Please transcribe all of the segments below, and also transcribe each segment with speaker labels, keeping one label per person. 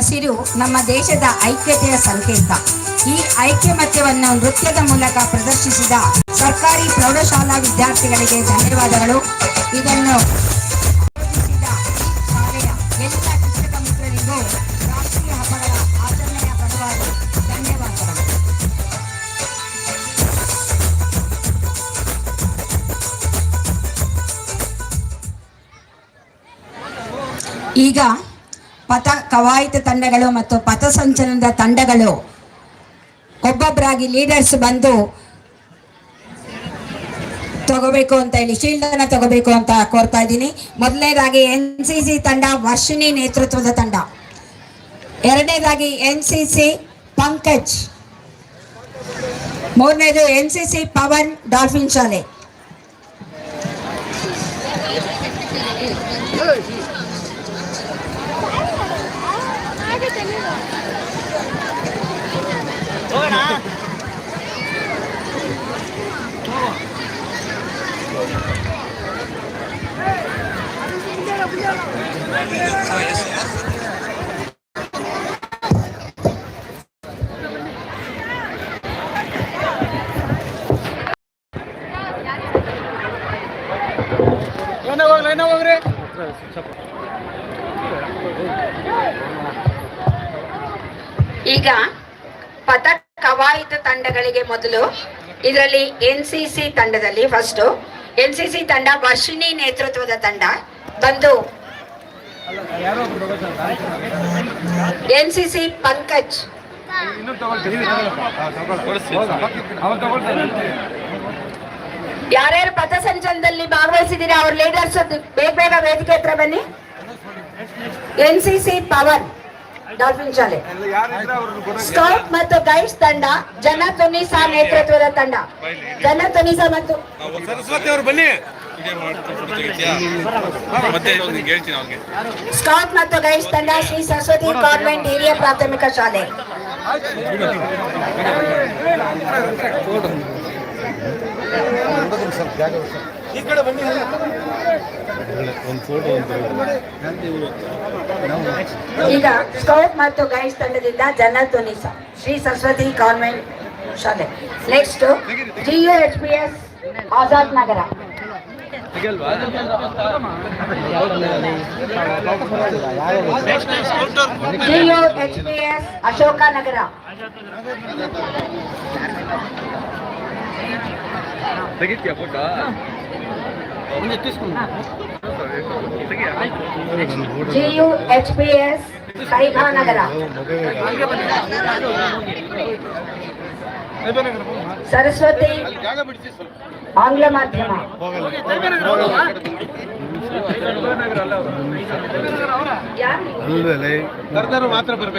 Speaker 1: ಹಸಿರು ನಮ್ಮ ದೇಶದ ಐಕ್ಯತೆಯ ಸಂಕೇತ ಈ ಐಕ್ಯಮತ್ಯವನ್ನು ನೃತ್ಯದ ಮೂಲಕ ಪ್ರದರ್ಶಿಸಿದ ಸರ್ಕಾರಿ ಪ್ರೌಢಶಾಲಾ ವಿದ್ಯಾರ್ಥಿಗಳಿಗೆ ಧನ್ಯವಾದಗಳು. ಇದನ್ನು ಈಗ ಪಥ ಕವಾಯಿತ ತಂಡಗಳು ಮತ್ತು ಪಥಸಂಚಲನದ ತಂಡಗಳು ಒಬ್ಬೊಬ್ಬರಾಗಿ ಲೀಡರ್ಸ್ ಬಂದು ತಗೋಬೇಕು ಅಂತ ಹೇಳಿ ಶೀಲ್ಡ್ ಅನ್ನ ತಗೋಬೇಕು ಅಂತ ಕೋರ್ತಾ ಇದ್ದೀನಿ. ಮೊದಲನೇದಾಗಿ ಎನ್ ಸಿ ಸಿ ತಂಡ ವರ್ಷಿಣಿ ನೇತೃತ್ವದ ತಂಡ. ಎರಡನೇದಾಗಿ ಎನ್ ಸಿ ಸಿ ಪಂಕಜ್. ಮೂರನೇದು N C C Pavan Dolphin ಶಾಲೆ. tenía ಈಗ ಪಥ ಕವಾಯಿತ ತಂಡಗಳಿಗೆ ಮೊದಲು ಇದರಲ್ಲಿ ಎನ್ ಸಿ ಸಿ ತಂಡದಲ್ಲಿ ಫಸ್ಟ್ ಎನ್ ಸಿ ಸಿ ತಂಡ ವರ್ಷಿಣಿ ನೇತೃತ್ವದ ತಂಡ ಬಂದು ಎನ್ ಸಿ ಸಿ ಪಂಕಜ್. ಯಾರ್ಯಾರು ಪಥಸಂಚಲನದಲ್ಲಿ ಭಾಗವಹಿಸಿದ್ದೀರಾ? ಅವ್ರ ಲೀಡರ್ಸ್ ಬೇಗ ಬೇಗ ವೇದಿಕೆ ಹತ್ರ ಬನ್ನಿ. N C C Pavan. Dolphin ಶಾಲೆ. ಸ್ಕೌಟ್ ಮತ್ತು ಗೈಡ್ಸ್ ತಂಡ ಜನ ತುನಿಸಾ ನೇತೃತ್ವದ ತಂಡ. ಜನ ತುನಿಸಾ ಮತ್ತು
Speaker 2: ಸರಸ್ವತಿ ಅವ್ರು ಮತ್ತೆ ಹೇಳ್ತೀನಿ ಅವ್ರಿಗೆ
Speaker 1: ಸ್ಕೌಟ್ ಮತ್ತು ಗೈಡ್ಸ್ ತಂಡ ಶ್ರೀ ಸರಸ್ವತಿ ಕಾನ್ವೆಂಟ್ ಹಿರಿಯ ಪ್ರಾಥಮಿಕ ಶಾಲೆ.
Speaker 2: ಈ ಕಡೆ ಬನ್ನಿ
Speaker 1: ಈಗ ಸ್ಕೌಟ್ ಮತ್ತು ಗೈಡ್ಸ್ ತಂಡದಿಂದ ಜನ ತುನಿಸಾ ಶ್ರೀ ಸರಸ್ವತಿ ಕಾನ್ವೆಂಟ್ ಶಾಲೆ. Next G U H P S Azad Nagar. G U H P S Ashoka Nagar.
Speaker 2: ತೆಗಿತ್ಯಾ photo?
Speaker 1: G U H P S Nagar Saraswati ಆಂಗ್ಲ ಮಾಧ್ಯಮ.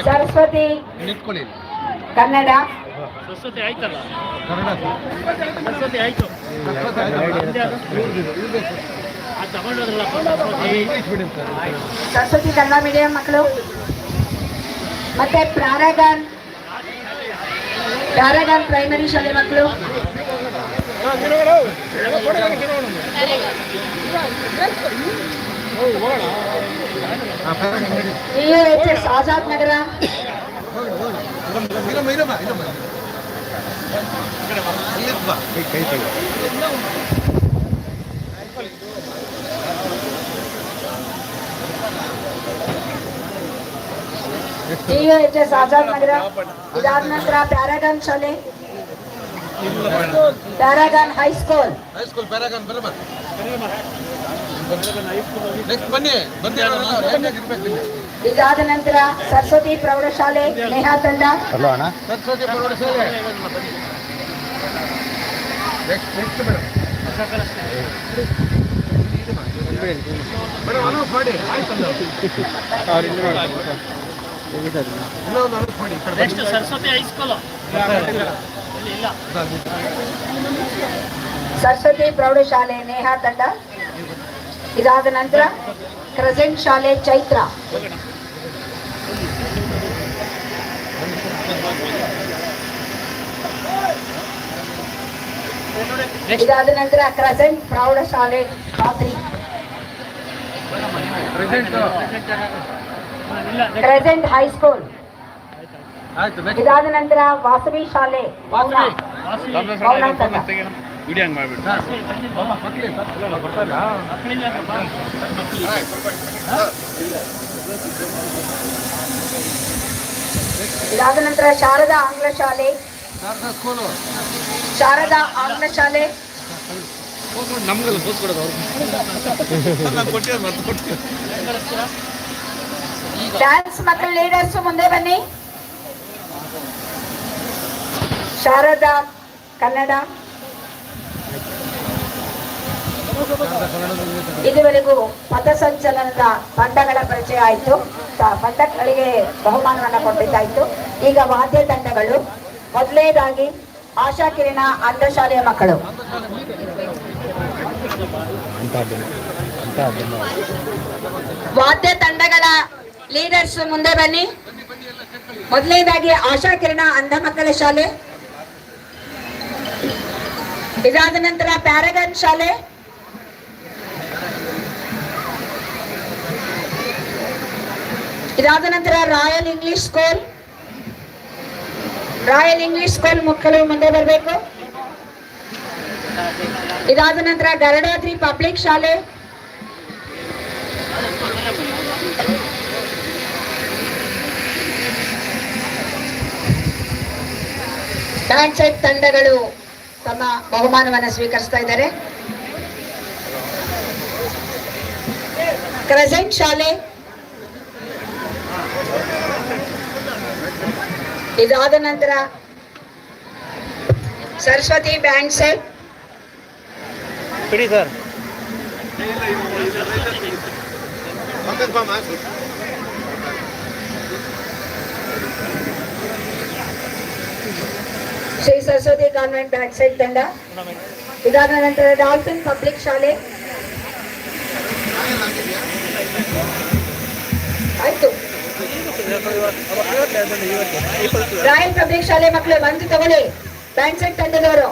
Speaker 1: ಸರಸ್ವತಿ
Speaker 2: ನಿಂತ್ಕೊಳ್ಳಿ.
Speaker 1: ಕನ್ನಡ.
Speaker 3: ಸರಸ್ವತಿ ಆಯ್ತಲ್ಲ? ಸ್ವಚ್ಛತೆ ಆಯ್ತು. ಅದು ತಗೊಂಡೋದ್ರಲ್ಲ
Speaker 1: ಸರಸ್ವತಿ ಕನ್ನಡ ಮೀಡಿಯಂ ಮಕ್ಕಳು. ಮತ್ತೆ ಪ್ಯಾರಾಗಾನ್ ಪ್ಯಾರಾಗಾನ್ ಪ್ರೈಮರಿ ಶಾಲೆ ಮಕ್ಕಳು. H S Azad Nagar.
Speaker 2: ಇರಮ್ಮ ಇರಮ್ಮ ಇರಮ್ಮ ಅಲ್ಲಿ ಬಾ ಕೈ ತೆಗಿ
Speaker 1: ಜಿಯು ಎಚ್ ಎಸ್ ಆಜಾದ್ ನಗರ ಇದಾದ ನಂತರ ಪ್ಯಾರಾಗಾನ್ ಶಾಲೆ Paragon high school
Speaker 2: high school Paragon ಬರಮ್ಮ next ಬನ್ನಿ ಬಂದಿ ಇರ್ಬೇಕು
Speaker 1: ಇದಾದ ನಂತರ ಸರಸ್ವತಿ ಪ್ರೌಢಶಾಲೆ ನೇಹಾ ತಂಡ.
Speaker 2: ಸರಸ್ವತಿ ಪ್ರೌಢಶಾಲೆ.
Speaker 3: ಸರಸ್ವತಿ
Speaker 1: ಪ್ರೌಢಶಾಲೆ ನೇಹಾ ತಂಡ. ಇದಾದ ನಂತರ ಕ್ರೆಸೆಂಟ್ ಶಾಲೆ ಚೈತ್ರ. ಇದಾದ ನಂತರ ಕ್ರೆಸೆಂಟ್ ಪ್ರೌಢಶಾಲೆ ಖಾತ್ರಿ. ಕ್ರೆಸೆಂಟ್ ಹೈಸ್ಕೂಲ್ ಇದಾದ ನಂತರ ವಾಸವಿ ಶಾಲೆ. ಇದಾದ ನಂತರ ಶಾರದಾ ಆಂಗ್ಲ ಶಾಲೆ.
Speaker 2: ಶಾರದಾ
Speaker 1: ಆಂಗ್ಲ ಶಾಲೆ.
Speaker 4: ನಮ್ಗೆಲ್ಲ
Speaker 1: ಡ್ಯಾನ್ಸ್ ಮಕ್ಕಳ ಲೀಡರ್ಸ್ ಮುಂದೆ ಬನ್ನಿ. ಶಾರದಾ ಕನ್ನಡ. ಇದುವರೆಗೂ ಪಥಸಂಚಲನದ ತಂಡಗಳ ಪರಿಚಯ ಆಯಿತು. ತಂಡಗಳಿಗೆ ಬಹುಮಾನವನ್ನ ಕೊಟ್ಟಿದ್ದಾಯ್ತು. ಈಗ ವಾದ್ಯ ತಂಡಗಳು. ಮೊದಲನೇದಾಗಿ ಆಶಾ ಕಿರಣ ಅಂಧಶಾಲೆಯ ಮಕ್ಕಳು. ವಾದ್ಯ ತಂಡಗಳ ಲೀಡರ್ಸ್ ಮುಂದೆ ಬನ್ನಿ. ಮೊದಲನೇದಾಗಿ ಆಶಾ ಕಿರಣ ಅಂಧ ಮಕ್ಕಳ ಶಾಲೆ. ಇದಾದ ನಂತರ ಪ್ಯಾರಗನ್ ಶಾಲೆ. ಇದಾದ ನಂತರ Royal English school. Royal English school ಮಕ್ಕಳು ಮುಂದೆ ಬರಬೇಕು. ಇದಾದ ನಂತರ ಗರಡಾದ್ರಿ ಪಬ್ಲಿಕ್ ಶಾಲೆ. ಬ್ಯಾಂಡ್ ಸೆಟ್ ತಂಡಗಳು. ತಮ್ಮ ಬಹುಮಾನವನ್ನು ಸ್ವೀಕರಿಸ್ತಾ ಇದ್ದಾರೆ. ಕ್ರೆಸೆಂಟ್ ಶಾಲೆ. ಇದಾದ ನಂತರ Saraswati band set
Speaker 4: sir.
Speaker 1: Shri Saraswati convent band set ತಂಡ. ಇದಾದ ನಂತರ ಡಾಲ್ಫಿನ್ ಪಬ್ಲಿಕ್ ಶಾಲೆ. ಆಯ್ತು. ರಾಯಲ್ ಪಬ್ಲಿಕ್ ಶಾಲೆ ಮಕ್ಕಳು ಬಂದು ತಗೊಳ್ಳಿ ಬ್ಯಾಂಡ್ ಸೆಟ್ ತಂಡದವರು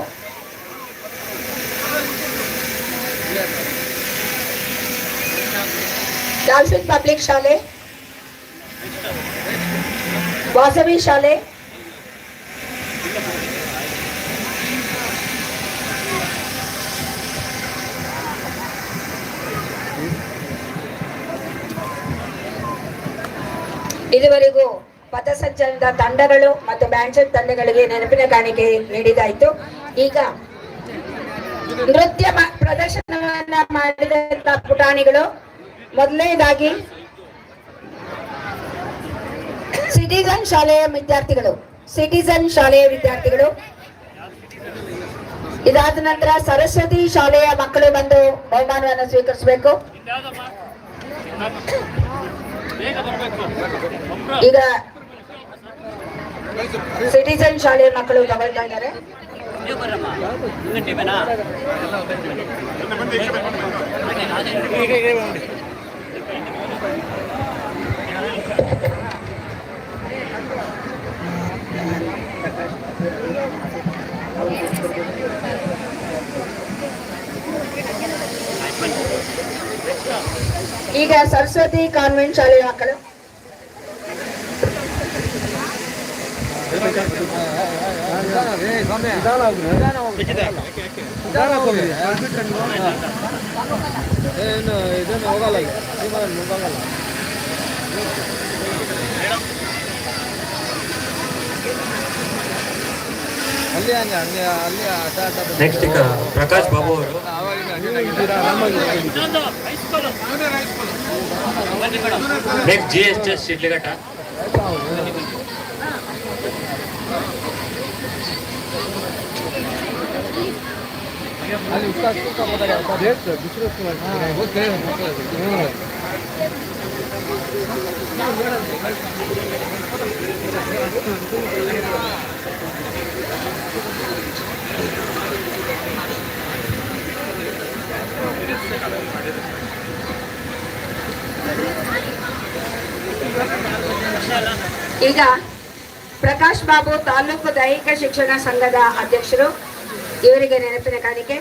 Speaker 1: ಡಾಲ್ಫಿನ್ ಪಬ್ಲಿಕ್ ಶಾಲೆ ವಾಸವಿ ಶಾಲೆ ಇದುವರೆಗೂ ಪಥಸಂಚಲನದ ತಂಡಗಳು ಮತ್ತು ಬ್ಯಾಂಜೆಟ್ ತಂಡಗಳಿಗೆ ನೆನಪಿನ ಕಾಣಿಕೆ ನೀಡಿದಾಯ್ತು. ಈಗ ನೃತ್ಯ ಪ್ರದರ್ಶನವನ್ನ ಮಾಡಿದಂತ ಪುಟಾಣಿಗಳು. ಮೊದಲನೇದಾಗಿ ಸಿಟಿಜನ್ ಶಾಲೆಯ ವಿದ್ಯಾರ್ಥಿಗಳು, ಸಿಟಿಜನ್ ಶಾಲೆಯ ವಿದ್ಯಾರ್ಥಿಗಳು. ಇದಾದ ನಂತರ ಸರಸ್ವತಿ ಶಾಲೆಯ ಮಕ್ಕಳು ಬಂದು ಬಹುಮಾನವನ್ನು ಸ್ವೀಕರಿಸಬೇಕು
Speaker 3: ಇದ್ಯಾವ್ದಮ್ಮ? ಬೇಗ ಬರ್ಬೇಕು ಒಬ್ರು
Speaker 1: ಈಗ ಸಿಟಿಸನ್ ಶಾಲೆಯ ಮಕ್ಕಳು ತಗೊಳ್ತಾ ಇದ್ದಾರೆ. ಈಗ ಸರಸ್ವತಿ ಕಾನ್ವೆಂಟ್ ಶಾಲೆಯ ಮಕ್ಕಳು
Speaker 2: ಏನು ಇದನ್ನು ಹೋಗಲ್ಲ ಈಗ ಹೋಗಲ್ಲ ಅಲ್ಲಿ ಹಂಗೆ ಹಂಗೆ ಅಲ್ಲಿ ಆಟ ಆಟ
Speaker 5: ನೆಕ್ಸ್ಟ್ ಈಗ ಪ್ರಕಾಶ್ ಬಾಬು ಅವರು
Speaker 2: ಆವಾಗಿನ ಹಂಗೆ ಇದ್ದೀರಾ ಆರಾಮಾಗಿ
Speaker 3: ಇನ್ನೊಂದು high school
Speaker 5: next G S S Shidlaghatta
Speaker 2: ಅಲ್ಲಿ
Speaker 1: ಈಗ ಪ್ರಕಾಶ್ ಬಾಬು ತಾಲೂಕು ದೈಹಿಕ ಶಿಕ್ಷಣ ಸಂಘದ ಅಧ್ಯಕ್ಷರು, ಇವರಿಗೆ ನೆನಪಿನ ಕಾಣಿಕೆ.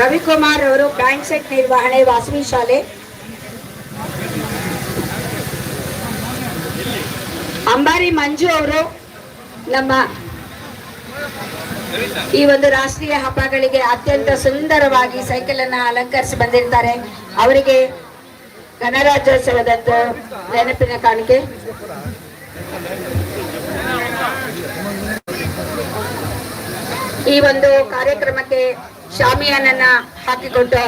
Speaker 1: ರವಿಕುಮಾರ್ ಅವರು ಬ್ಯಾಂಕ್ ಸೆಟ್ ನಿರ್ವಹಣೆ ವಾಸವಿ ಶಾಲೆ. ಅಂಬಾರಿ ಮಂಜು ಅವರು ನಮ್ಮ ಈ ಒಂದು ರಾಷ್ಟ್ರೀಯ ಹಬ್ಬಗಳಿಗೆ ಅತ್ಯಂತ ಸುಂದರವಾಗಿ ಸೈಕಲ್ ಅನ್ನ ಅಲಂಕರಿಸಿ ಬಂದಿರ್ತಾರೆ. ಅವರಿಗೆ ಗಣರಾಜ್ಯೋತ್ಸವದಂದು ನೆನಪಿನ ಕಾಣಿಕೆ. ಈ ಒಂದು ಕಾರ್ಯಕ್ರಮಕ್ಕೆ ಶಾಮಿಯಾನನ್ನ ಹಾಕಿಕೊಂಡು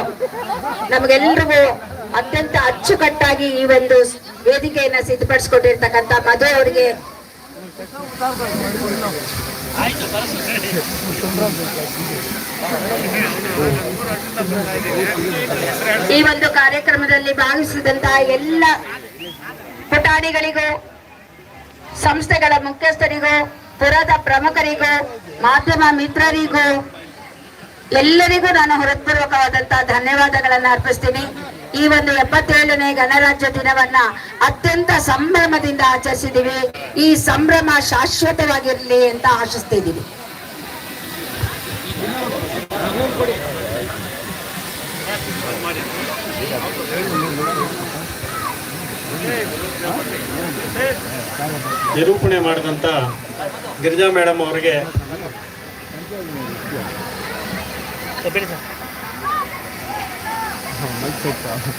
Speaker 1: ನಮಗೆಲ್ಲರಿಗೂ ಅತ್ಯಂತ ಅಚ್ಚುಕಟ್ಟಾಗಿ ಈ ಒಂದು ವೇದಿಕೆಯನ್ನ ಸಿದ್ಧಪಡಿಸಿಕೊಂಡಿರ್ತಕ್ಕಂಥ ಮಧು ಅವರಿಗೆ ಈ ಒಂದು ಕಾರ್ಯಕ್ರಮದಲ್ಲಿ ಭಾಗವಹಿಸಿದಂತಹ ಎಲ್ಲ ಪುಟಾಣಿಗಳಿಗೂ ಸಂಸ್ಥೆಗಳ ಮುಖ್ಯಸ್ಥರಿಗೂ, ಪುರದ ಪ್ರಮುಖರಿಗೂ, ಮಾಧ್ಯಮ ಮಿತ್ರರಿಗೂ, ಎಲ್ಲರಿಗೂ ನಾನು ಹೃತ್ಪೂರ್ವಕವಾದಂತಹ ಧನ್ಯವಾದಗಳನ್ನು ಅರ್ಪಿಸ್ತೀನಿ. ಈ ಒಂದು ಎಪ್ಪತ್ತೇಳನೇ ಗಣರಾಜ್ಯ ದಿನವನ್ನ ಅತ್ಯಂತ ಸಂಭ್ರಮದಿಂದ ಆಚರಿಸಿದೀವಿ ಈ ಸಂಭ್ರಮ ಶಾಶ್ವತವಾಗಿರಲಿ ಅಂತ ಆಶಿಸ್ತಿದ್ದೀವಿ
Speaker 6: ನಿರೂಪಣೆ ಮಾಡಿದಂತ ಗಿರಿಜಾ ಮೇಡಮ್ ಅವರಿಗೆ
Speaker 2: çok sağ nih?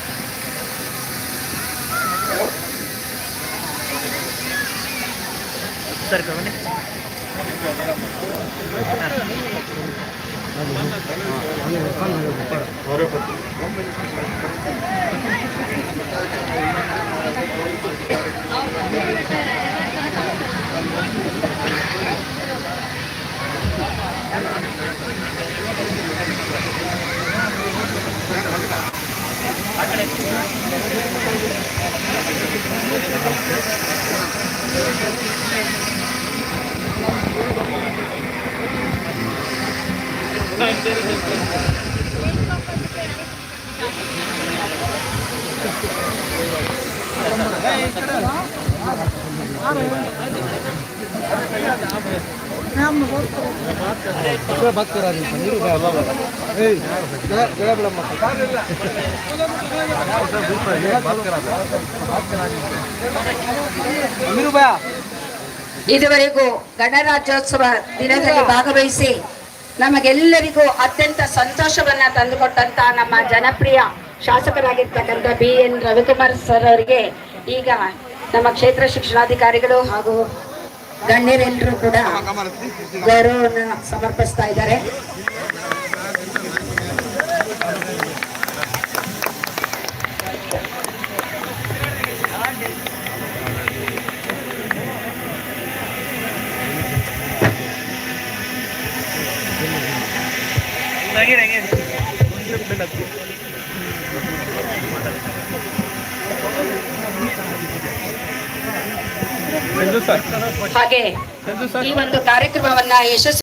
Speaker 2: ఇక్కడ
Speaker 1: ಇದುವರೆಗೂ ಗಣರಾಜ್ಯೋತ್ಸವ ದಿನದಲ್ಲಿ ಭಾಗವಹಿಸಿ ನಮಗೆಲ್ಲರಿಗೂ ಅತ್ಯಂತ ಸಂತೋಷವನ್ನ ತಂದುಕೊಟ್ಟಂತ ನಮ್ಮ ಜನಪ್ರಿಯ ಶಾಸಕರಾಗಿರ್ತಕ್ಕಂಥ ಬಿ ಎನ್ ರವಿಕುಮಾರ್ ಸರ್ ಅವರಿಗೆ ಈಗ ನಮ್ಮ ಕ್ಷೇತ್ರ ಶಿಕ್ಷಣಾಧಿಕಾರಿಗಳು ಹಾಗೂ ಗಣ್ಯರೆಲ್ಲರೂ ಕೂಡ ಗೌರವವನ್ನು ಸಮರ್ಪಿಸ್ತಾ ಇದ್ದಾರೆ. ಹಾಗೆ ಈ ಒಂದು ಕಾರ್ಯಕ್ರಮವನ್ನ ಯಶಸ್ವಿ